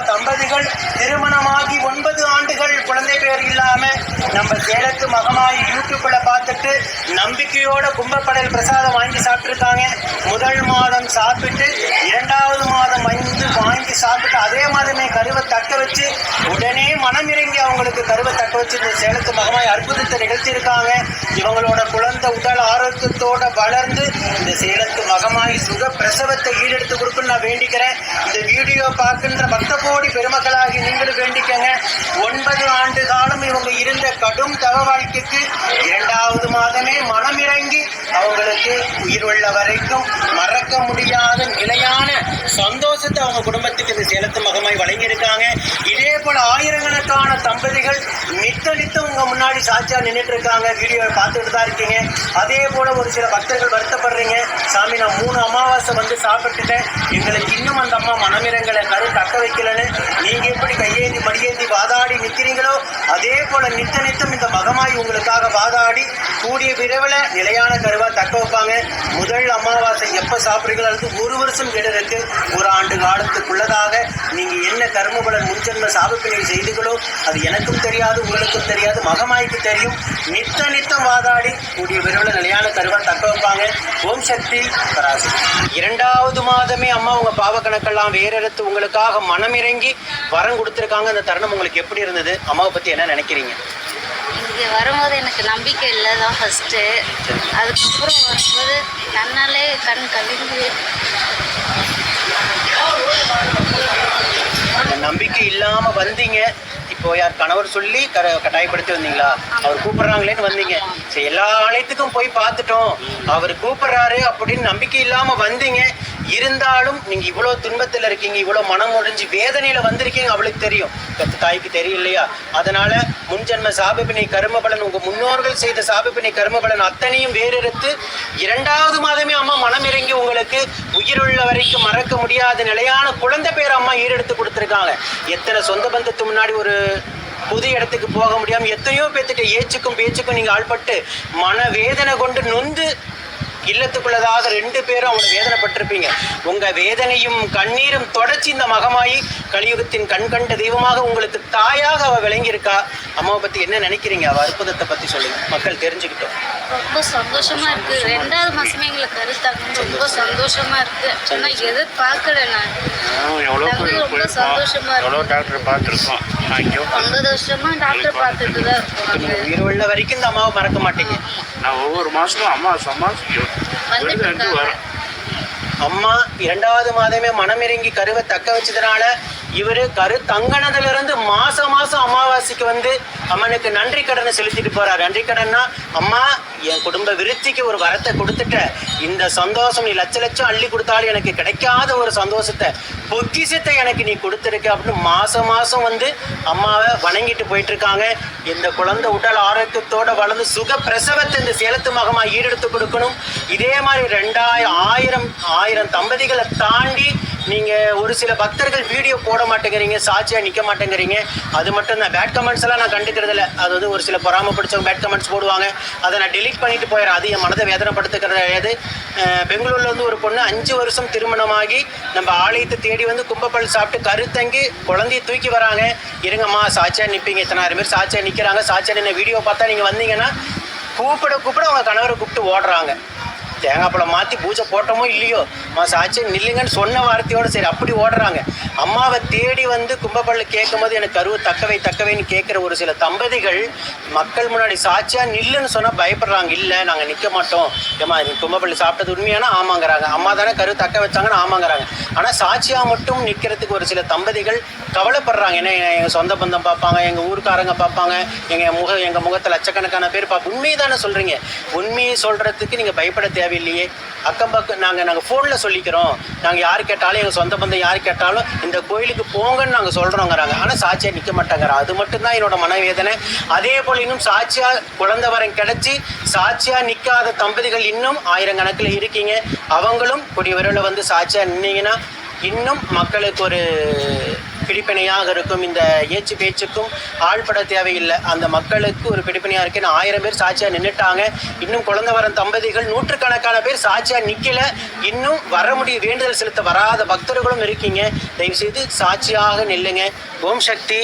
தம்பதிகள் திருமணமாகி ஒன்பது ஆண்டுகள் குழந்தை பேர் இல்லாம நம்ம சேலத்து மகமாயி யூடியூப்ல பார்த்துட்டு நம்பிக்கையோட கும்பப்படல் பிரசாதம் வாங்கி சாப்பிட்டுருக்காங்க. முதல் மாதம் சாப்பிட்டு இரண்டாவது மாதம் வந்து வாங்கி சாப்பிட்டு அதே மாதமே கருவை தக்க வச்சு உடனே மனம் இறங்கி அவங்களுக்கு கருவை தக்க வச்சு இந்த சேலத்து மகமாய் அற்புதத்தை நிகழ்த்தியிருக்காங்க. இவங்களோட குழந்தை உடல் ஆரோக்கியத்தோட வளர்ந்து இந்த சேலத்து மகமாய் சுக பிரசவத்தை ஈடெடுத்து கொடுக்க நான் வேண்டிக்கிறேன். இந்த வீடியோ பார்க்கின்ற பக்த கோடி பெருமக்களாகி நீங்களும் வேண்டிக்கங்க. ஒன்பது ஆண்டு காலம் இவங்க இருந்த கடும் தவ வாழ்க்கைக்கு இரண்டாவது மாதமே மனம் இறங்கி அவங்களுக்கு உயிர் உள்ள வரைக்கும் மறக்க முடியாத நிலையான சந்தோஷத்தை அவங்க குடும்பத்துக்கு இந்த சேலத்து மகமாய் வழங்கியிருக்காங்க. இதே போல ஆயிரக்கணக்கான தம்பதிகள் உங்க சாட்சியா நின்றுட்டு இருக்காங்க வீடியோவை பார்த்துட்டு தான் இருக்கீங்க. அதே போல ஒரு சில பக்தர்கள் வருத்தப்படுறீங்க. சாமி நான் மூணு அமாவாசை வந்து சாப்பிட்டுட்டேன். எங்களுக்கு இன்னும் அந்த அம்மா மனமிரங்களை கரு தக்க வைக்கலன்னு நீங்க எப்படி கையேந்தி மடியேந்தி வாதாடி நிற்கிறீங்களோ அதே போல நித்த நித்தம் இந்த மகமாய் உங்களுக்காக வாதாடி கூடிய விரைவில் நிலையான கருவா தக்க வைப்பாங்க. முதல் அமாவாசை எப்போ சாப்பிட்றீங்களோ அது ஒரு வருஷம் கிடருக்கு ஒரு ஆண்டு காலத்துக்குள்ளதாக நீங்க என்ன கர்மபலன் முன்ஜென்ம சாபப்பினை செய்துகளோ? அது எனக்கும் தெரியாது உங்களுக்கும் தெரியாது மகமாய்க்கு தெரியும். நித்த நித்தம் வாதாடி கூடிய விரைவில் நிலையான கருவன் தக்க வைப்பாங்க. ஓம் சக்தி பராசி இரண்டாவது மாதமே அம்மா உங்க பாவ கணக்கெல்லாம் வேறெடுத்து உங்களுக்காக மனம் இறங்கி வரம் கொடுத்துருக்காங்க. அந்த தருணம் உங்களுக்கு எப்படி இருந்தது? அம்மாவை பத்தி என்ன நினைக்கிறீங்க? இங்கே வரும்போது எனக்கு நம்பிக்கை இல்லை தான் ஃபஸ்ட்டு அதுக்கப்புறம் வரும்போது நன்னாலே கண் கழிந்து அந்த நம்பிக்கை இல்லாம வந்தீங்க. இப்போ யார் கணவர் சொல்லி கட்டாயப்படுத்தி வந்தீங்களா? அவர் கூப்பிடுறாங்களேன்னு வந்தீங்க. சரி எல்லா ஆலயத்துக்கும் போய் பார்த்துட்டோம். அவர் கூப்பிடுறாரு அப்படின்னு நம்பிக்கை இல்லாம வந்தீங்க. இருந்தாலும் நீங்க இவ்வளவு துன்பத்துல இருக்கீங்க இவ்வளவு மனம் உடைஞ்சு வேதனையில வந்திருக்கீங்க அவளுக்கு தெரியும். பெத்த தாய்க்கு தெரியும் இல்லையா அதனால முன்ஜென்ம சாபிபினை கரும பலன் உங்க முன்னோர்கள் செய்த சாபிபினை கரும பலன் அத்தனையும் வேறெடுத்து இரண்டாவது மாதமே அம்மா மனம் இறங்கி உங்களுக்கு உயிருள்ள வரைக்கும் மறக்க முடியாத நிலையான குழந்தை பேர் அம்மா ஈரெடுத்து கொடுத்துருக்காங்க. எத்தனை சொந்த பந்தத்து முன்னாடி ஒரு புது இடத்துக்கு போக முடியாம எத்தனையோ பேத்துட்டு ஏச்சுக்கும் பேச்சுக்கும் நீங்க ஆள்பட்டு மன வேதனை கொண்டு நொந்து இல்லத்துக்குள்ளதாக ரெண்டு பேரும் அவங்க வேதனைப்பட்டிருப்பீங்க. உங்க வேதனையும் கண்ணீரும் தொடர்ச்சி இந்த மகமாயி கலியுகத்தின் கண் கண்ட தெய்வமாக உங்களுக்கு தாயாக அவ விளங்கியிருக்கா. அம்மாவை பத்தி என்ன நினைக்கிறீங்க? அவ அற்புதத்தை பத்தி சொல்லுங்க. மக்கள் தெரிஞ்சுக்கிட்டோம். ரொம்ப சந்தோஷமா இருக்கு. ரெண்டாவது மாசமே எங்களுக்கு கருத்தாங்க ரொம்ப சந்தோஷமா இருக்கு. நான். நானும் எவ்வளோ தம்பி கோயில் ரொம்ப சந்தோஷமா இருக்கு. டாக்டர் பார்த்துருக்கோம் நான் ஒன்பது வருஷமா டாக்டர் பார்த்துட்டு தான் இருக்காங்க உயிர் உள்ள வரைக்கும் இந்த அம்மாவை மறக்க மாட்டீங்க. நான் ஒவ்வொரு மாதமும் அம்மா அம்மா வந்துட்டு அம்மா இரண்டாவது மாதமே மனமிறங்கி கருவை தக்க வச்சதுனால இவரு கரு தங்கனதுல இருந்து மாசம் மாசம் அமாவாசைக்கு வந்து அம்மனுக்கு நன்றி கடனை செலுத்திட்டு போறார். நன்றி கடன்னா அம்மா என் குடும்ப விருத்திக்கு ஒரு வரத்தை கொடுத்துட்ட. இந்த சந்தோஷம் நீ லட்ச லட்சம் அள்ளி கொடுத்தாலும் எனக்கு கிடைக்காத ஒரு சந்தோஷத்தை பொக்கிசத்தை எனக்கு நீ கொடுத்துருக்க அப்படின்னு மாசம் மாசம் வந்து அம்மாவை வணங்கிட்டு போயிட்டு இருக்காங்க இந்த குழந்தை உடல் ஆரோக்கியத்தோட வளர்ந்து சுக பிரசவத்தை இந்த சேலத்து மகமா ஈடெடுத்து கொடுக்கணும். இதே மாதிரி ரெண்டாயிரம் ஆயிரம் ஆயிரம் தம்பதிகளை தாண்டி நீங்க ஒரு சில பக்தர்கள் வீடியோ போட மாட்டேங்கிறீங்க சாட்சியா நிக்க மாட்டேங்கிறீங்க. அது மட்டும் தான். பேட் கமெண்ட்ஸ் எல்லாம் நான் கண்டுக்கிறது இல்லை அது வந்து ஒரு சில பொறாம பிடிச்சவங்க பேட் கமெண்ட்ஸ் போடுவாங்க. அதை நான் டெலீட் பண்ணிட்டு போயிடுறேன். அது என் மனதை வேதனைப்படுத்துக்கிறது கிடையாது அஹ் பெங்களூர்ல ஒரு பொண்ணு அஞ்சு வருஷம் திருமணமாகி நம்ம ஆலயத்தை தேடி வந்து கும்பப்பல் சாப்பிட்டு கருத்தங்கி குழந்தைய தூக்கி வராங்க. இருங்கம்மா சாட்சியா நிப்பீங்க. இத்தனாயிரம் பேர் சாட்சியா நிக்கிறாங்க. சாட்சியா நின்று வீடியோ பார்த்தா நீங்க வந்தீங்கன்னா கூப்பிட கூப்பிட அவங்க கணவரை கூப்பிட்டு ஓடுறாங்க. தேங்காய்ப்பழம் மாற்றி பூஜை போட்டோமோ இல்லையோ? அம்மா சாட்சி நில்லுங்கன்னு சொன்ன வார்த்தையோட சரி அப்படி ஓடுறாங்க. அம்மாவை தேடி வந்து கும்பப்பள்ளி கேட்கும்போது எனக்கு கருவு தக்கவை தக்கவைன்னு கேட்குற ஒரு சில தம்பதிகள் மக்கள் முன்னாடி சாட்சியாக நில்லுன்னு சொன்னால் பயப்படுறாங்க. இல்லை நாங்கள் நிற்க மாட்டோம். ஏம்மா நீ கும்பப்பள்ளி சாப்பிட்டது உண்மையானா? ஆமாங்கிறாங்க. அம்மா தானே கரு தக்க வச்சாங்கன்னு ஆமாங்கிறாங்க. ஆனால் சாட்சியாக மட்டும் நிற்கிறதுக்கு ஒரு சில தம்பதிகள் கவலைப்படுறாங்க. ஏன்னா எங்கள் சொந்த பந்தம் பார்ப்பாங்க எங்கள் ஊருக்காரங்க பார்ப்பாங்க எங்கள் முக எங்கள் முகத்தில் லட்சக்கணக்கான பேர் பார்ப்போம் உண்மையை தானே சொல்கிறீங்க உண்மையை சொல்கிறதுக்கு நீங்கள் பயப்பட தேவை தேவையில்லையே. அக்கம் பக்கம் நாங்கள் நாங்கள் ஃபோனில் சொல்லிக்கிறோம். நாங்கள் யார் கேட்டாலும் எங்கள் சொந்த பந்தம் யார் கேட்டாலும் இந்த கோயிலுக்கு போங்கன்னு நாங்கள் சொல்கிறோங்கிறாங்க ஆனால் சாட்சியாக நிற்க மாட்டேங்கிறாங்க அது மட்டும்தான் என்னோட மனவேதனை. அதே போல் இன்னும் சாட்சியாக குழந்தை வரம் கிடச்சி சாட்சியாக நிற்காத தம்பதிகள் இன்னும் ஆயிரக்கணக்கில் இருக்கீங்க. அவங்களும் கூடிய விரைவில் வந்து சாட்சியாக நின்னீங்கன்னா இன்னும் மக்களுக்கு ஒரு பிடிப்பினையாக இருக்கும் இந்த ஏச்சு பேச்சுக்கும் ஆள்பட தேவையில்லை. அந்த மக்களுக்கு ஒரு பிடிப்பினையாக இருக்குன்னு ஆயிரம் பேர் சாட்சியாக நின்றுட்டாங்க இன்னும் குழந்தை வரம் தம்பதிகள் நூற்றுக்கணக்கான பேர் சாட்சியாக நிற்கல இன்னும் வர முடிய வேண்டுதல் செலுத்த வராத பக்தர்களும் இருக்கீங்க. தயவுசெய்து சாட்சியாக நில்லுங்க. ஓம் சக்தி.